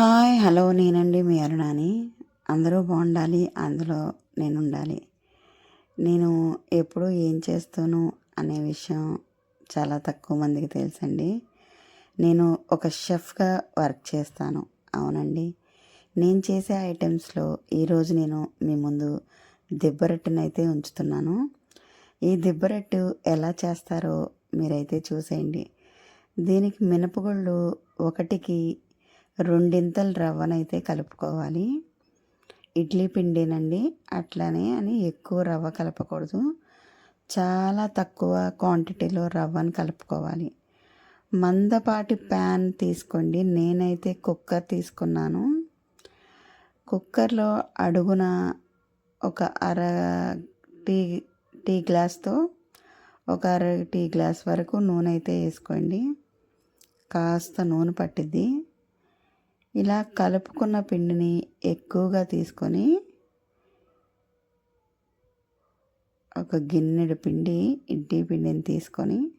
Hi hello నేనండి మీ అరుణాని. అందరూ బాగుండాలి అందులో నేను ఉండాలి నేను ఎప్పుడు ఏం చేస్తాను అనే విషయం చాలా తక్కువ మందికి తెలుసండి. నేను ఒక షెఫ్గా వర్క్ చేస్తాను. అవునండి. నేను చేసే ఐటమ్స్లో ఈరోజు నేను మీ ముందు దిబ్బరొట్టెనైతే ఉంచుతున్నాను. ఈ దిబ్బరొట్టు ఎలా చేస్తారో మీరైతే చూసేయండి. దీనికి మినపగుళ్ళు ఒకటికి రెండింతలు రవ్వనైతే కలుపుకోవాలి. ఇడ్లీ పిండినండి. అట్లనే అని ఎక్కువ రవ్వ కలపకూడదు. చాలా తక్కువ క్వాంటిటీలో రవ్వను కలుపుకోవాలి. మందపాటి ప్యాన్ తీసుకోండి. నేనైతే కుక్కర్ తీసుకున్నాను. కుక్కర్లో అడుగున ఒక అర టీ టీ గ్లాస్తో ఒక అర టీ గ్లాస్ వరకు నూనె అయితే వేసుకోండి. కాస్త నూనె పట్టిద్ది. ఇలా కలుపుకున్న పిండిని ఎక్కువగా తీసుకొని ఒక గిన్నెడు పిండి ఇడ్లీ పిండిని తీసుకొని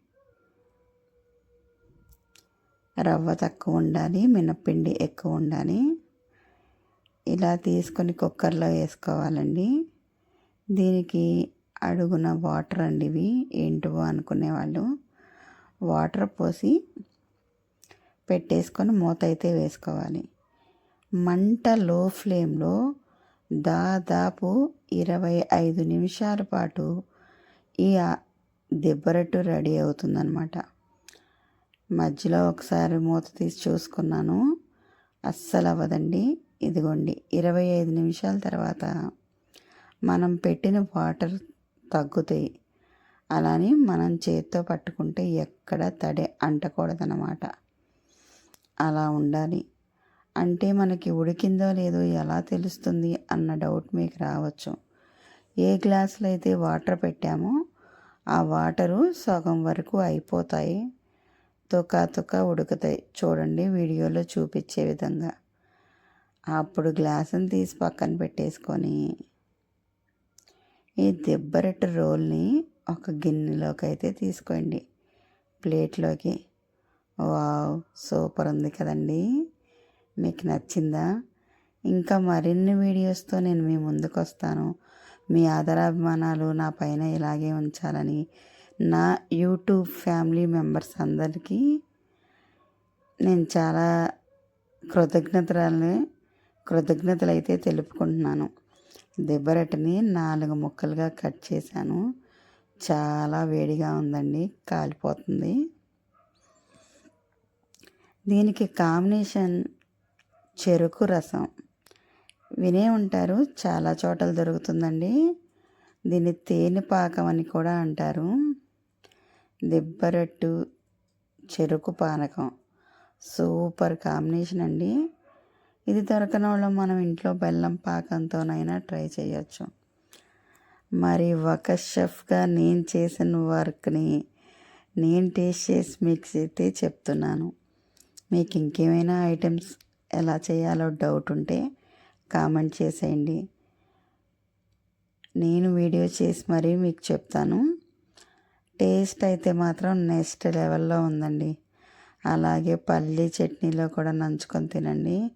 రవ్వ తక్కువ ఉండాలి మినప్పిండి ఎక్కువ ఉండాలి. ఇలా తీసుకొని కుక్కర్లో వేసుకోవాలండి. దీనికి అడుగున వాటర్ అండి ఇవి. ఏంటివో అనుకునేవాళ్ళు. వాటర్ పోసి పెట్టేసుకొని మూత అయితే వేసుకోవాలి. మంట లో ఫ్లేమ్లో దాదాపు ఇరవై ఐదు నిమిషాల పాటు ఈ దిబ్బరట్టు రెడీ అవుతుందన్నమాట. మధ్యలో ఒకసారి మూత తీసి చూసుకున్నాను. అస్సలు అవ్వదండి. ఇదిగోండి ఇరవై ఐదు నిమిషాల తర్వాత మనం పెట్టిన వాటర్ తగ్గుతాయి. అలానే మనం చేత్తో పట్టుకుంటే ఎక్కడ తడి అంటకూడదనమాట అలా ఉండాలి. అంటే మనకి ఉడికిందో లేదో ఎలా తెలుస్తుంది అన్న డౌట్ మీకు రావచ్చు. ఏ గ్లాసులో అయితే వాటర్ పెట్టామో ఆ వాటరు సగం వరకు అయిపోతాయి. తుక తుక ఉడుకుతాయి. చూడండి వీడియోలో చూపించే విధంగా. అప్పుడు గ్లాసుని తీసి పక్కన పెట్టేసుకొని ఈ దెబ్బరట్టు రోల్ని ఒక గిన్నెలోకి అయితే తీసుకోండి. ప్లేట్లోకి. వావ్ సూపర్ ఉంది కదండి. మీకు నచ్చిందా? ఇంకా మరిన్ని వీడియోస్తో నేను మీ ముందుకు వస్తాను మీ ఆదరాభిమానాలు నా పైన ఇలాగే ఉంచాలని నా యూట్యూబ్ ఫ్యామిలీ మెంబర్స్ అందరికీ నేను చాలా కృతజ్ఞతలని కృతజ్ఞతలు అయితే తెలుపుకుంటున్నాను. దెబ్బరట్టుని నాలుగు ముక్కలుగా కట్ చేశాను. చాలా వేడిగా ఉందండి కాలిపోతుంది. దీనికి కాంబినేషన్ చెరుకు రసం. వినే ఉంటారు చాలా చోట్ల దొరుకుతుందండి. దీన్ని తేనె పాకం అని కూడా అంటారు. దిబ్బరట్టు చెరుకు పానకం. సూపర్ కాంబినేషన్ అండి. ఇది దొరకని వాళ్ళు మనం ఇంట్లో బెల్లం పాకంతోనైనా ట్రై చేయొచ్చు. మరి ఒక షెఫ్గా నేను చేసిన వర్క్ని నేను టేస్ట్ చేసి మీకు అయితే చెప్తున్నాను. మీకు ఇంకేమైనా ఐటమ్స్ ఎలా చేయాలో డౌట్ ఉంటే కామెంట్ చేసేయండి. నేను వీడియో చేసి మరీ మీకు చెప్తాను. టేస్ట్ అయితే మాత్రం నెక్స్ట్ లెవెల్లో ఉందండి. అలాగే పల్లీ చట్నీలో కూడా నంచుకొని తినండి.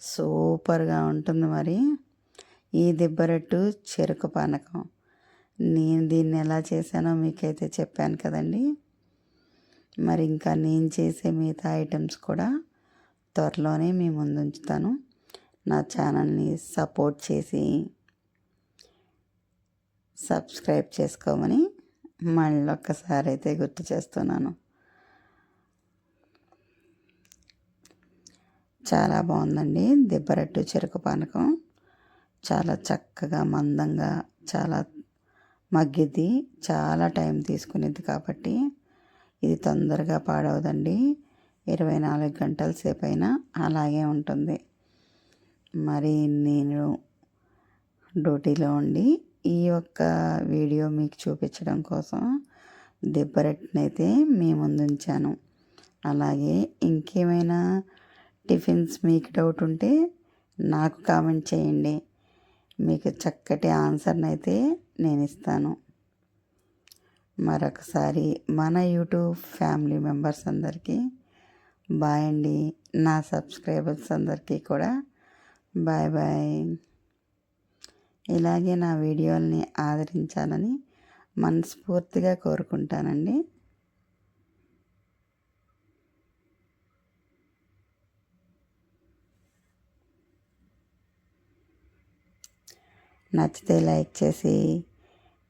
సూపర్గా ఉంటుంది మరి. ఈ దిబ్బరట్టు చెరుకు పానకం. నేను దీన్ని ఎలా చేశానో మీకైతే చెప్పాను కదండి. మరి ఇంకా నేను చేసే మిగతా ఐటమ్స్ కూడా త్వరలోనే మీ ముందు ఉంచుతాను నా ఛానల్ని సపోర్ట్ చేసి సబ్స్క్రైబ్ చేసుకోమని మళ్ళీ ఒక్కసారి అయితే గుర్తు చేస్తున్నాను. చాలా బాగుందండి దిబ్బరట్టు చెరుకు పానకం. చాలా చక్కగా మందంగా చాలా మగ్గిద్ది. చాలా టైం తీసుకునేది కాబట్టి ఇది తొందరగా పాడవదండి. ఇరవై నాలుగు గంటల సేపు అయినా అలాగే ఉంటుంది. మరి నేను డ్యూటీలో ఉండి ఈ యొక్క వీడియో మీకు చూపించడం కోసం దిబ్బరట్టునైతే మీ ముందుంచాను. అలాగే ఇంకేమైనా టిఫిన్స్ మీకు డౌట్ ఉంటే నాకు కామెంట్ చేయండి. మీకు చక్కటి ఆన్సర్ని అయితే నేను ఇస్తాను మరొకసారి మన యూట్యూబ్ ఫ్యామిలీ మెంబర్స్ అందరికీ బాయ్ అండి. నా సబ్స్క్రైబర్స్ అందరికీ కూడా బాయ్ బాయ్. ఇలాగే నా వీడియోల్ని ఆదరించాలని మనస్ఫూర్తిగా కోరుకుంటానండి. నచ్చితే లైక్ చేసి